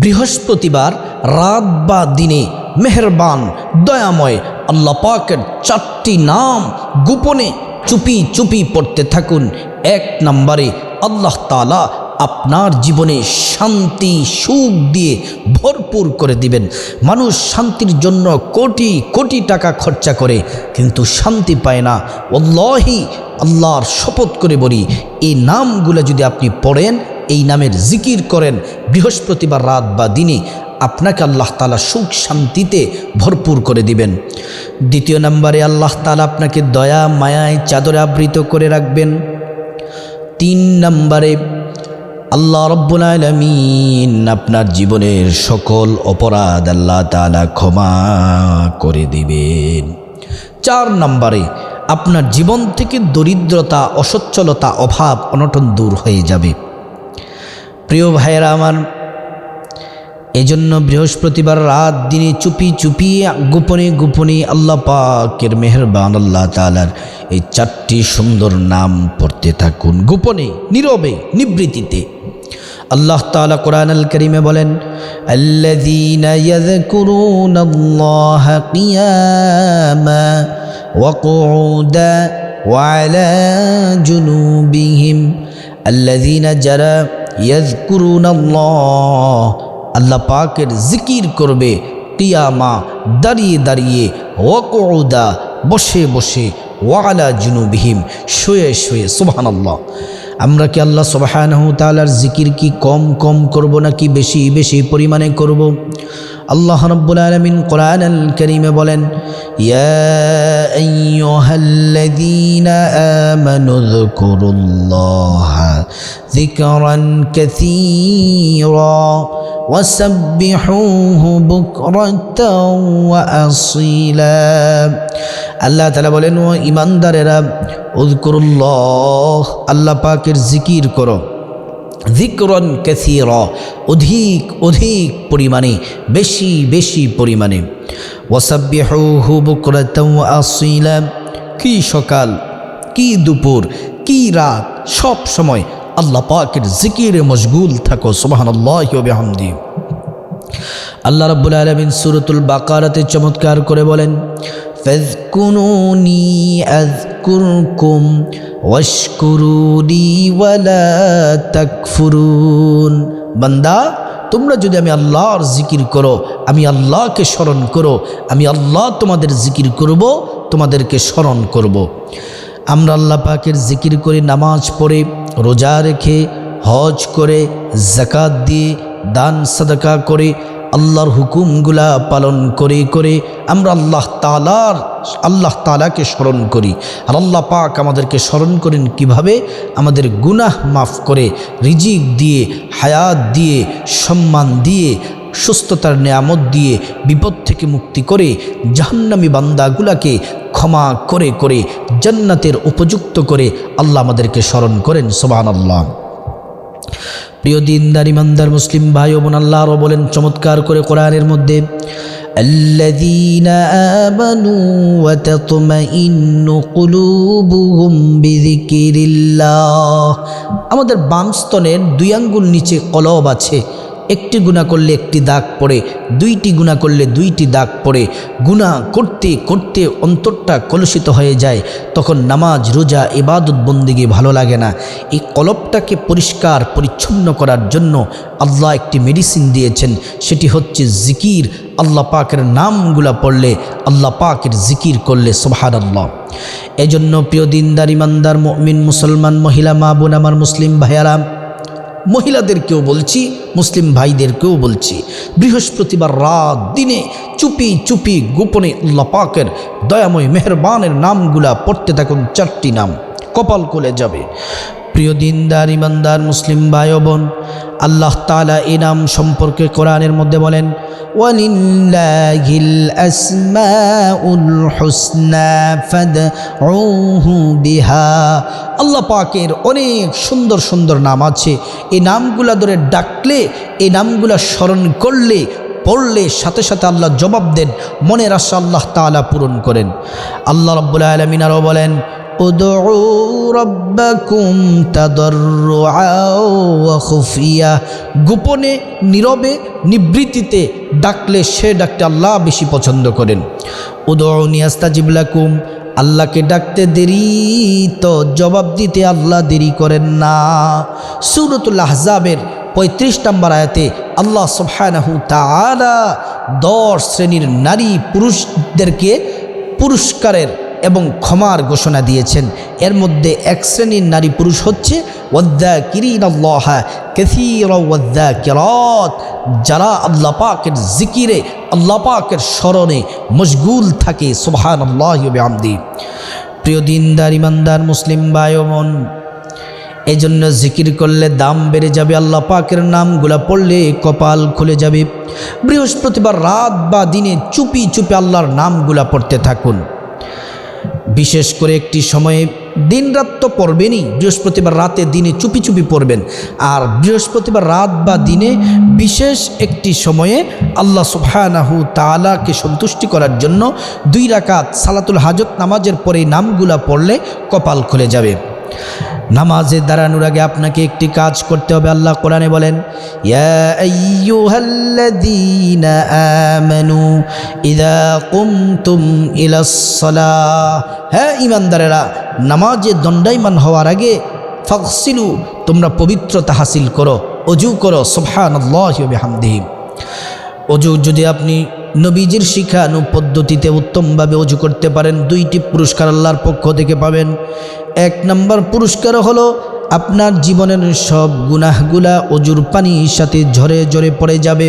বৃহস্পতিবার রাত বা দিনে মেহেরবান, দয়াময়, আল্লাহ পাকের চারটি নাম গোপনে চুপি চুপি পড়তে থাকুন। এক নম্বরে আল্লাহ তালা আপনার জীবনে শান্তি, সুখ দিয়ে ভরপুর করে দিবেন। মানুষ শান্তির জন্য কোটি কোটি টাকা খরচা করে, কিন্তু শান্তি পায় না। অল্লাহি আল্লাহর শপথ করে বলি, এই নামগুলো যদি আপনি পড়েন এই নামের জিকির করেন বৃহস্পতিবার রাত বা দিনে। আপনাকে আল্লাহ তালা সুখ শান্তিতে ভরপুর করে দিবেন। দ্বিতীয় নম্বরে আল্লাহ তালা আপনাকে দয়া, মায়ায় চাদরে আবৃত করে রাখবেন। তিন নম্বরে আল্লাহ রব্বুল আলমিন আপনার জীবনের সকল অপরাধ আল্লাহ তালা ক্ষমা করে দিবেন। চার নম্বরে আপনার জীবন থেকে দরিদ্রতা, অসচ্ছলতা, অভাব, অনটন দূর হয়ে যাবে। প্রিয় ভাইয়েরা আমার এজন্য বৃহস্পতিবার রাত দিনে চুপি চুপি গোপনে গোপনে আল্লাহ পাকের মেহরবান আল্লাহ তালার এই চারটি সুন্দর নাম পড়তে থাকুন গোপনে নীরবে নিবৃত্তিতে আল্লাহ তাআলা কোরআন আল করিমে বলেন الذين يذكرون الله قياما وقعودا وعلى جنوبهم الذين جرى আল্লাহ আল্লাহ পাকের জিকির করবে, কিয়ামা দাঁড়িয়ে দাঁড়িয়ে ওকৌদা বসে বসে, ওয়ালা জুনুবিহীম, শুয়ে শুয়ে সুবাহান আল্লাহ আমরা কি আল্লাহ সুবাহানহ তালার জিকির কি কম কম করব নাকি বেশি বেশি পরিমাণে করব। আল্লাহ রব্বুল আলমিন কোরআন আল করিমে বলেন আল্লাহ তালা বলেন, ও ইমানদারেরা উদকুরুল্লাহ আল্লাহ পাকের জিকির করো। জিকরন ক্যাসির অধিক অধিক পরিমাণে, বেশি বেশি পরিমাণে। ওয়াসাব্বিহু বুকরাতাও আসিলা। কি সকাল, কি দুপুর, কি রাত, সব সময় আল্লাহ পাকের জিকিরে মশগুল থাকো, সুবহানাল্লাহি ওয়া বিহামদি। আল্লাহ রাব্বুল আলামিন সুরতুল বাকারাতে চমৎকার করে বলেন আযকুরকুম ওয়াশকুরুনি ওয়ালা তাকফুরুন বান্দা, তোমরা যদি আমি আল্লাহর জিকির করো, আমি আল্লাহকে স্মরণ করো, আমি আল্লাহ তোমাদের জিকির করব, তোমাদেরকে স্মরণ করব। আমরা আল্লাহ পাকের জিকির করে নামাজ পড়ে, রোজা রেখে, হজ করে জাকাত দিয়ে, দান, সাদাকা করে আল্লাহর হুকুমগুলা পালন করে করে আমরা আল্লাহ তালার আল্লাহ তালাকে স্মরণ করি। আর আল্লাহ পাক আমাদেরকে স্মরণ করেন কীভাবে? আমাদের গুনাহ মাফ করে, রিজিক দিয়ে, হায়াত দিয়ে, সম্মান দিয়ে, সুস্থতার নেয়ামত দিয়ে, বিপদ থেকে মুক্তি করে, জাহান্নামি বান্দাগুলাকে ক্ষমা করে করে, জান্নাতের উপযুক্ত করে আল্লাহ আমাদেরকে স্মরণ করেন। সোবান আল্লাহ প্রিয় দিনদার ইমানদার মুসলিম ভাই বোন আল্লাহরও বলেন চমৎকার করে কোরআনের মধ্যে الذين آمنوا وتطمئن قلوبهم بذكر الله আমাদের বাম স্তনের দুই আঙ্গুল নিচে কলব আছে একটি গুণা করলে একটি দাগ পড়ে, দুইটি গুণা করলে দুইটি দাগ পড়ে। গুণা করতে করতে অন্তরটা কলুষিত হয়ে যায়, তখন নামাজ, রোজা, ইবাদত বন্দিগে ভালো লাগে না। এই কলপটাকে পরিষ্কার, পরিচ্ছন্ন করার জন্য আল্লাহ একটি মেডিসিন দিয়েছেন, সেটি হচ্ছে জিকির। আল্লাহ পাকের নামগুলা পড়লে, আল্লাহ পাকের জিকির করলে সোহার আল্লাহ এজন্য প্রিয় দিনদার, ইমানদার, মমিন, মুসলমান, মহিলা, মা, বোন, আমার মুসলিম ভাইয়ারা মহিলাদেরকেও বলছি, মুসলিম ভাইদেরকেও বলছি, বৃহস্পতিবার রাত দিনে চুপি চুপি গোপনে লপাকের পাকের দয়াময় মেহরবানের নামগুলা পড়তে থাকুন, চারটি নাম, কপাল কোলে যাবে। প্রিয় দিনদার, ইমানদার, মুসলিম ভাই বোন, আল্লাহ তালা এই নাম সম্পর্কে কোরআনের মধ্যে বলেন আল্লাহ পাকের অনেক সুন্দর সুন্দর নাম আছে। এই নামগুলা ধরে ডাকলে, এই নামগুলা স্মরণ করলে, পড়লে সাথে সাথে আল্লাহ জবাব দেন, মনের আশা আল্লাহ তাআলা পূরণ করেন। আল্লাহ রব্বুল আলমিন আরও বলেন রব্বাকুম খুফিয়া গোপনে, নীরবে নিবৃত্তিতে ডাকলে সে ডাকতে আল্লাহ বেশি পছন্দ করেন। উদৌনিয়াস্তা জিবলাকুম আল্লাহকে ডাকতে দেরি তো জবাব দিতে আল্লাহ দেরি করেন না। সুরতুল আহজাবের পঁয়ত্রিশ নম্বর আয়াতে আল্লাহ সফায়নাহু তারা দশ শ্রেণির নারী পুরুষদেরকে পুরস্কারের এবং ক্ষমার ঘোষণা দিয়েছেন। এর মধ্যে এক শ্রেণির নারী পুরুষ হচ্ছে ওয়াদ্দা কিরিন আল্লাহ কেসির ওয়াদ্দা কেরত যারা আল্লাহ পাকের জিকিরে, আল্লাহ পাকের স্মরণে মশগুল থাকে সুবহান আল্লাহ আমদি প্রিয় দিনদার, ইমানদার, মুসলিম বায়মন এই জন্য জিকির করলে দাম বেড়ে যাবে, আল্লাহ পাকের নামগুলা পড়লে কপাল খুলে যাবে। বৃহস্পতিবার রাত বা দিনে চুপি চুপি আল্লাহর নামগুলা পড়তে থাকুন। বিশেষ করে একটি সময়ে দিন রাত তো পড়বেনই, বৃহস্পতিবার রাতে দিনে চুপি চুপি পড়বেন। আর বৃহস্পতিবার রাত বা দিনে বিশেষ একটি সময়ে আল্লাহ সুবহানাহু তালাকে সন্তুষ্টি করার জন্য দুই রাকাত সালাতুল হাজত নামাজের পরে নামগুলা পড়লে কপাল খুলে যাবে। নামাজে দাঁড়ানোর আগে আপনাকে একটি কাজ করতে হবে। আল্লাহ কোরআনে বলেন আমানু ইযা কুমতুম হ্যাঁ ইমানদারেরা নামাজে দণ্ডায়মান হওয়ার আগে ফাগসিলু, তোমরা পবিত্রতা হাসিল করো, অজু করো বিহামদিহি। অজু যদি আপনি নবীজির শিখানু পদ্ধতিতে উত্তমভাবে অজু করতে পারেন, দুইটি পুরস্কার আল্লাহর পক্ষ থেকে পাবেন। এক নম্বর পুরস্কার হলো আপনার জীবনের সব গুনাহগুলা অজুর পানির সাথে ঝরে ঝরে পড়ে যাবে।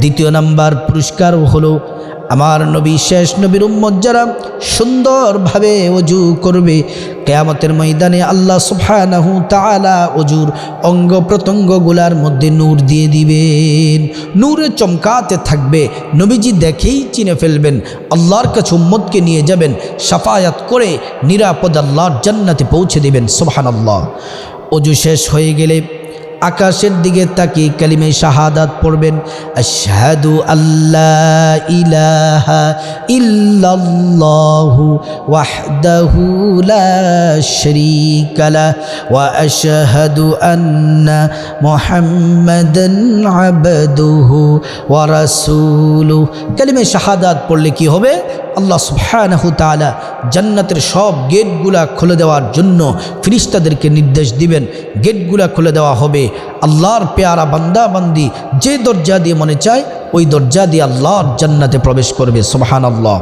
দ্বিতীয় নাম্বার পুরস্কার হলো আমার নবী, শেষ নবীর উম্মত যারা সুন্দরভাবে অজু করবে, কেয়ামতের ময়দানে আল্লাহ সুবহানাহু তাআলা অজুর অঙ্গ প্রত্যঙ্গগুলার মধ্যে নূর দিয়ে দিবেন। নূরে চমকাতে থাকবে, নবীজি দেখেই চিনে ফেলবেন, আল্লাহর কাছে উম্মতকে নিয়ে যাবেন, সাফায়াত করে নিরাপদ আল্লাহর জান্নাতে পৌঁছে দিবেন, সুবহানাল্লাহ। অজু শেষ হয়ে গেলে আকাশের দিকে তাকিয়ে কালিমে শাহাদাত পড়বেন, আশহাদু আল্লাহ ইলাহা ইল্লাল্লাহু ওয়াহদাহু লা শারীকা ওয়া আশহাদু আন্না মুহাম্মাদান আবদুহু ওয়া রাসূলুহু। কালিমে শাহাদাত পড়লে কি হবে? আল্লাহ সুবহানাহু তাআলা জান্নাতের সব গেটগুলা খুলে দেওয়ার জন্য ফিরিস্তাদেরকে নির্দেশ দিবেন, গেটগুলা খুলে দেওয়া হবে আল্লাহর পেয়ারা বান্দা বান্দি যে দরজা দিয়ে মনে চায়, ওই দরজা দিয়ে আল্লাহর জান্নাতে প্রবেশ করবে সোহান আল্লাহ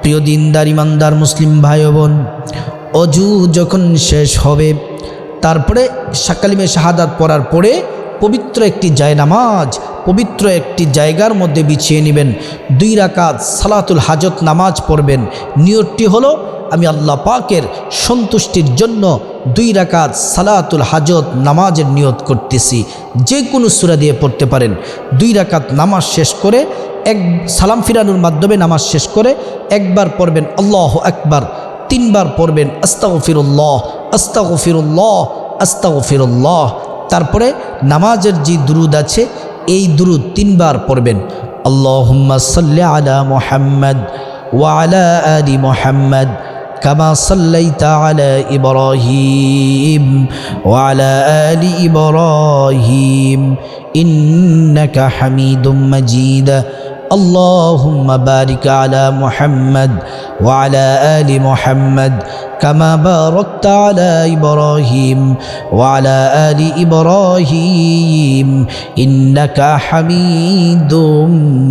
প্রিয় দিনদার, ইমানদার মুসলিম ভাই বোন অজু যখন শেষ হবে, তারপরে সাকালিমে শাহাদাত পড়ার পরে পবিত্র একটি জায়নামাজ, পবিত্র একটি জায়গার মধ্যে বিছিয়ে নেবেন। দুই রাকাত সালাতুল হাজত নামাজ পড়বেন। নিয়তটি হলো, আমি আল্লাহ পাকের সন্তুষ্টির জন্য দুই রাকাত সালাতুল হাজত নামাজের নিয়ত করতেছি। যে কোনো সুরা দিয়ে পড়তে পারেন। দুই রাকাত নামাজ শেষ করে, এক সালাম ফিরানোর মাধ্যমে নামাজ শেষ করে, একবার পড়বেন আল্লাহ একবার তিনবার পড়বেন আস্তাগফিরুল্লাহ আস্তাগফিরুল্লাহ আস্তাগফিরুল্লাহ। তারপরে নামাজের যে দুরুদ আছে এই দুরুদ তিনবার পড়বেন আল্লাহুম্মা সাল্লি আলা মুহাম্মদ ওয়া আলা আলি মুহাম্মদ كما صليت على إبراهيم وعلى آل إبراهيم إنك حميد مجيد اللهم بارك على محمد وعلى آل محمد كما باركت على إبراهيم وعلى آل إبراهيم إنك حميد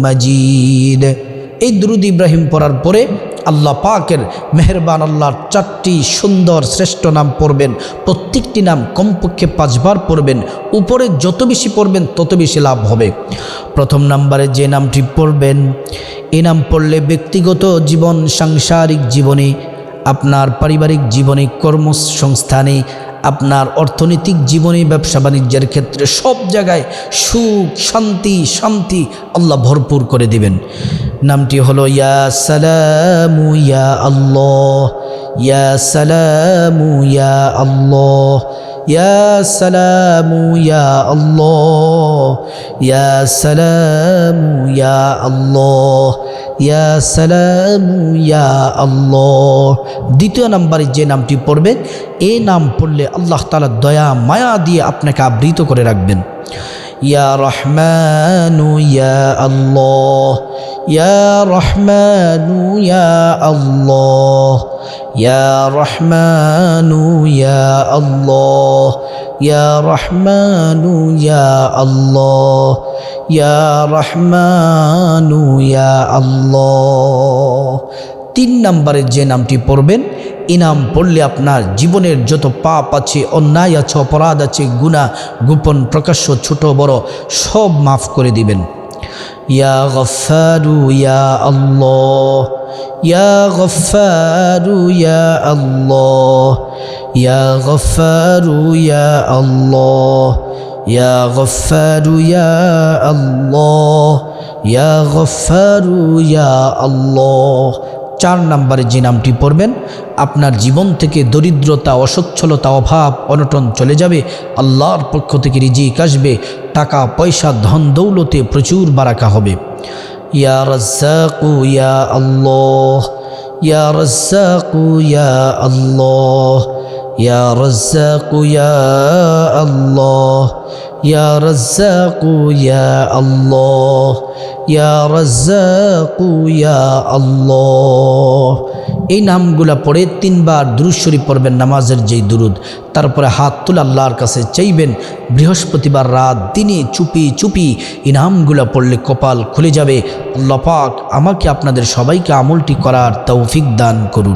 مجيد এই দ্রুদ ইব্রাহিম পড়ার পরে আল্লাহ পাকের মেহরবান আল্লাহর চারটি সুন্দর শ্রেষ্ঠ নাম পড়বেন, প্রত্যেকটি নাম কমপক্ষে পাঁচবার পড়বেন, উপরে যত বেশি পড়বেন তত বেশি লাভ হবে। প্রথম নাম্বারে যে নামটি পড়বেন, এ নাম পড়লে ব্যক্তিগত জীবন, সাংসারিক জীবনে, আপনার পারিবারিক জীবনে, কর্মসংস্থানে, আপনার অর্থনৈতিক জীবনে, ব্যবসা বাণিজ্যের ক্ষেত্রে সব জায়গায় সুখ, শান্তি শান্তি আল্লাহ ভরপুর করে দিবেন। নামটি হলো, ইয়া সালামু ইয়া আল্লাহ, ইয়া সালামু ইয়া আল্লাহ, ইয়া সালামু ইয়া আল্লাহ, ইয়া সালামু ইয়া আল্লাহ, ইয়া সালামু ইয়া আল্লাহ। দ্বিতীয় নাম্বারে যে নামটি পড়বেন এই নাম পড়লে আল্লাহ তালা দয়া, মায়া দিয়ে আপনাকে আবৃত করে রাখবেন। ইয়া রহমানু ইয়া আল্লাহ ইয়া রহমানু ইয়া আল্লাহ ইয়া রহমানু ইয়া আল্লাহ ইয়া রহমানু ইয়া আল্লাহ ইয়া রহমানু ইয়া আল্লাহ তিন নম্বরে যে নামটি পড়বেন ইনাম পড়লে আপনার জীবনের যত পাপ আছে, অন্যায় আছে, অপরাধ আছে গুণা গোপন প্রকাশ্য ছোট বড় সব মাফ করে দিবেন। ইয়া গফারু ইয়া আল্লাহ, ইয়া গফারু ইয়া আল্লাহ, ইয়া গফারু ইয়া আল্লাহ, ইয়া গফারু ইয়া আল্লাহ, ইয়া গফারু ইয়া আল্লাহ। চার নম্বরে যে নামটি পড়বেন, আপনার জীবন থেকে দরিদ্রতা, অসচ্ছলতা, অভাব, অনটন চলে যাবে, আল্লাহর পক্ষ থেকে রিজিক আসবে, টাকা, পয়সা, ধন, দৌলতে প্রচুর বারাকা হবে। ইয়া রাজ্জাকু, ইয়া আল্লাহ, ইয়া রাজ্জাকু, ইয়া আল্লাহ, ইয়া রাজ্জাকু, ইয়া আল্লাহ। ইয়া রাজ্জাকু ইয়া আল্লাহ ইয়া রাজ্জাকু ইয়া আল্লাহ এই নামগুলা পড়ে তিনবার শরীফ পড়বেন নামাজের যেই দুরুদ। তারপরে হাত তুলে আল্লাহর কাছে চাইবেন, বৃহস্পতিবার রাত দিনে চুপি চুপি এই নামগুলা পড়লে কপাল খুলে যাবে। আল্লাহ পাক আমাকে আপনাদের সবাইকে আমলটি করার তৌফিক দান করুন।